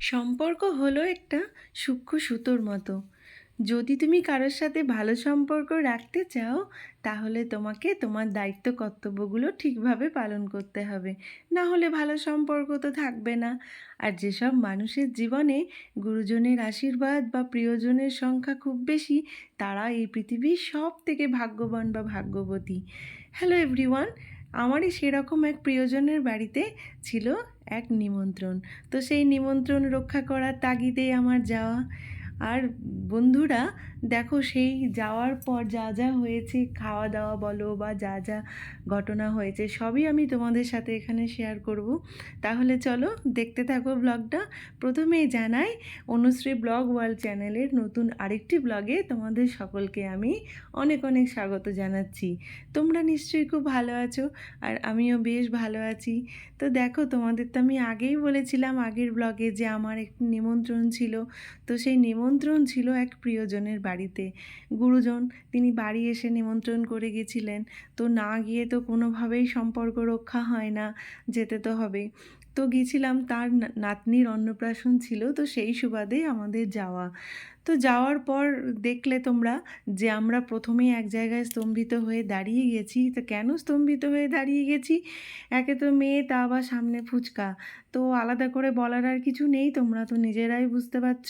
সম্পর্ক হলো একটা সূক্ষ্ম সুতোর মতো। যদি তুমি কারোর সাথে ভালো সম্পর্ক রাখতে চাও, তাহলে তোমাকে তোমার দায়িত্ব কর্তব্যগুলো ঠিকভাবে পালন করতে হবে। না হলে ভালো সম্পর্ক তো থাকবে না। আর যেসব মানুষের জীবনে গুরুজনের আশীর্বাদ বা প্রিয়জনের সংখ্যা খুব বেশি, তারা এই পৃথিবীর সব থেকে ভাগ্যবান বা ভাগ্যবতী। হ্যালো এভরিওয়ান আমারই সেরকম এক প্রিয়জনের বাড়িতে ছিল এক নিমন্ত্রণ। তো সেই নিমন্ত্রণ রক্ষা করার তাগিদে আমার যাওয়া আর বন্ধুরা, দেখো সেই যাওয়ার পর যা যা হয়েছে খাওয়া দাওয়া বলো বা যা যা ঘটনা হয়েছে, সবই আমি তোমাদের সাথে এখানে শেয়ার করব। তাহলে চলো দেখতে থাকো ব্লগটা প্রথমেই জানাই, অনুশ্রী ব্লগ ওয়ার্ল্ড চ্যানেলের নতুন আরেকটি ব্লগে তোমাদের সকলকে আমি অনেক অনেক স্বাগত জানাচ্ছি। তোমরা নিশ্চয়ই খুব ভালো আছো আর আমিও বেশ ভালো আছি। তো দেখো, তোমাদের তো আমি আগেই বলেছিলাম আগের ব্লগে যে আমার একটি নিমন্ত্রণ ছিল। তো সেই নিমন্ত্রণ ছিল এক প্রিয়জনের বাড়িতে। গুরুজন, তিনি বাড়ি এসে নিমন্ত্রণ করে গেছিলেন। তো না গিয়ে তো কোনোভাবেই সম্পর্ক রক্ষা হয় না, যেতে তো হবে তো গেছিলাম, তার নাতনির অন্নপ্রাশন ছিল, তো সেই সুবাদে আমাদের যাওয়া। তো যাওয়ার পর দেখলে তোমরা যে আমরা প্রথমেই এক জায়গায় স্তম্ভিত হয়ে দাঁড়িয়ে গেছি। তো কেন স্তম্ভিত হয়ে দাঁড়িয়ে গেছি? একে তো মেয়ে, তা আবার সামনে ফুচকা। তো আলাদা করে বলার আর কিছু নেই, তোমরা তো নিজেরাই বুঝতে পারছ।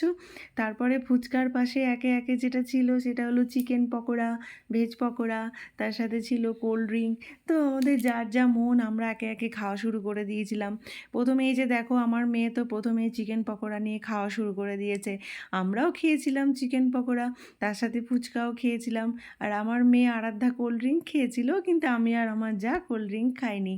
তারপরে ফুচকার পাশে একে একে যেটা ছিল সেটা হলো চিকেন পকোড়া, ভেজ পকোড়া, তার সাথে ছিল কোল্ড ড্রিঙ্ক। তো আমাদের যার যা মন, আমরা একে একে খাওয়া শুরু করে দিয়েছিলাম। প্রথমে এই যে দেখো, আমার মেয়ে তো প্রথমে চিকেন পকোড়া নিয়ে খাওয়া শুরু করে দিয়েছে। আমরাও খেয়েছিলাম চিকেন পকোড়া, তার সাথে ফুচকাও খেয়েছিলাম। আর আমার মেয়ে আরাধ্যা কোল্ড ড্রিঙ্ক খেয়েছিল, কিন্তু আমি আর আমার যা কোল্ড ড্রিঙ্ক খাইনি।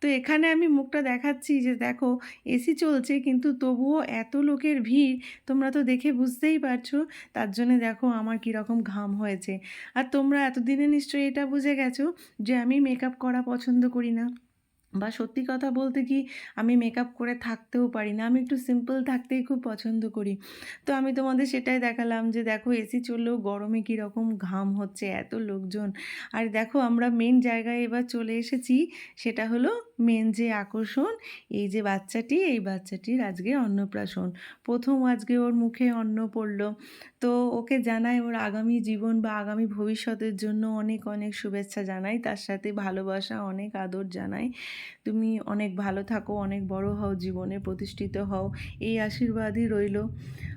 তো এখানে আমি মুখটা দেখাচ্ছি যে দেখো এসি চলছে, কিন্তু তবুও এত লোকের ভিড়, তোমরা তো দেখে বুঝতেই পারছ, তার জন্য দেখো আমার কীরকম ঘাম হয়েছে। আর তোমরা এতদিনে নিশ্চয়ই এটা বুঝে গেছো যে আমি মেকআপ করা পছন্দ করি না। বা সত্যি কথা বলতে কি, আমি মেকআপ করে থাকতেও পারি না। আমি একটু সিম্পল থাকতেই খুব পছন্দ করি। তো আমি তোমাদের সেটাই দেখালাম যে, দেখো এসি চললেও গরমে কীরকম ঘাম হচ্ছে, এত লোকজন। আর দেখো আমরা মেন জায়গায় এবার চলে এসেছি, সেটা হলো মেন যে আকর্ষণ, এই যে বাচ্চাটি, এই বাচ্চাটির আজকে অন্নপ্রাশন। প্রথম আজকে ওর মুখে অন্ন পড়ল। তো ওকে জানাই ওর আগামী জীবন বা আগামী ভবিষ্যতের জন্য অনেক অনেক শুভেচ্ছা জানাই। তার সাথে ভালোবাসা, অনেক আদর জানাই। তুমি অনেক ভালো থাকো, অনেক বড় হও, জীবনে প্রতিষ্ঠিত হও। এই আশীর্বাদই রইল।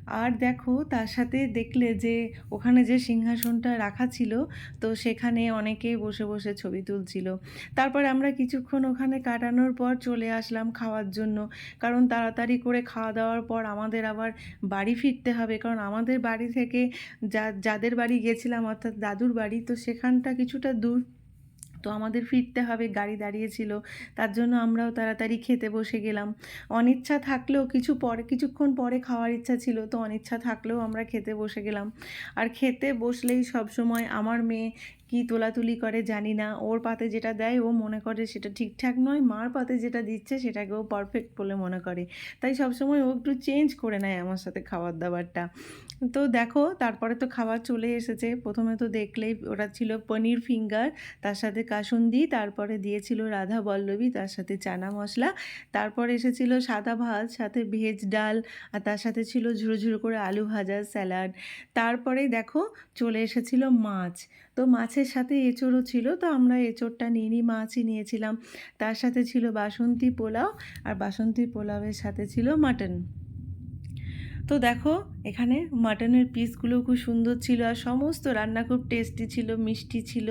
আর দেখো, তার সাথে দেখলে যে ওখানে যে সিংহাসনটা রাখা ছিল, তো সেখানে অনেকেই বসে বসে ছবি তুলছিল। তারপর আমরা কিছুক্ষণ ওখানে কাটানোর পর চলে আসলাম খাওয়ার জন্য। কারণ তাড়াতাড়ি করে খাওয়া দাওয়ার পর আমাদের আবার বাড়ি ফিরতে হবে। কারণ আমাদের বাড়ি থেকে যা, যাদের বাড়ি গেছিলাম, অর্থাৎ দাদুর বাড়ি, তো সেখানটা কিছুটা দূর। তো আমাদের ফিরতে হবে, গাড়ি দাঁড়িয়েছিল। তার জন্য আমরাও তাড়াতাড়ি খেতে বসে গেলাম। অনিচ্ছা থাকলেও কিছু পরে, কিছুক্ষণ পরে খাওয়ার ইচ্ছা ছিল, তো অনিচ্ছা থাকলেও আমরা খেতে বসে গেলাম। আর খেতে বসলেই সব সময় আমার মেয়ে কি তোলাতুলি করে জানি না। ওর পাতে যেটা দেয়, ও মনে করে সেটা ঠিকঠাক নয়, মার পাতে যেটা দিচ্ছে সেটাকে ও পারফেক্ট বলে মনে করে। তাই সবসময় ও একটু চেঞ্জ করে নেয় আমার সাথে খাবার দাবারটা তো দেখো, তারপরে তো খাবার চলে এসেছে। প্রথমে তো দেখলেই ওটা ছিল পনির ফিঙ্গার তার সাথে কাসুন্দি, তারপরে দিয়েছিল রাধা বল্লভী, তার সাথে চানা মশলা, তারপর এসেছিল সাদা ভাত, সাথে ভেজ ডাল, আর তার সাথে ছিল ঝুড়ো ঝুড়ো করে আলু ভাজা স্যালাড। তারপরে দেখো চলে এসেছিল মাছ। তো মাছের সাথে এঁচোড়ও ছিল, তো আমরা এঁচোড়টা নিয়ে নিই, মাছই নিয়েছিলাম। তার সাথে ছিল বাসন্তী পোলাও, আর বাসন্তী পোলাওয়ের সাথে ছিল মাটন। তো দেখো, এখানে মাটনের পিসগুলো খুব সুন্দর ছিল আর সমস্ত রান্না খুব টেস্টি ছিল, মিষ্টি ছিল,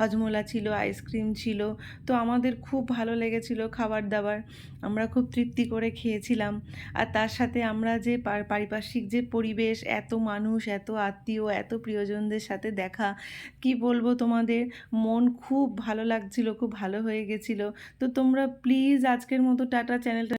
হজমোলা ছিল আইসক্রিম ছিল। তো আমাদের খুব ভালো লেগেছিল খাবার দাবার। আমরা খুব তৃপ্তি করে খেয়েছিলাম। আর তার সাথে আমরা যে পারিপার্শ্বিক যে পরিবেশ, এত মানুষ, এত আত্মীয়, এত প্রিয়জনদের সাথে দেখা, কি বলব তোমাদের? মন খুব ভালো লাগছিল, খুব ভালো হয়ে গেছিল। তো তোমরা প্লিজ আজকের মতো টাটা চ্যানেলটা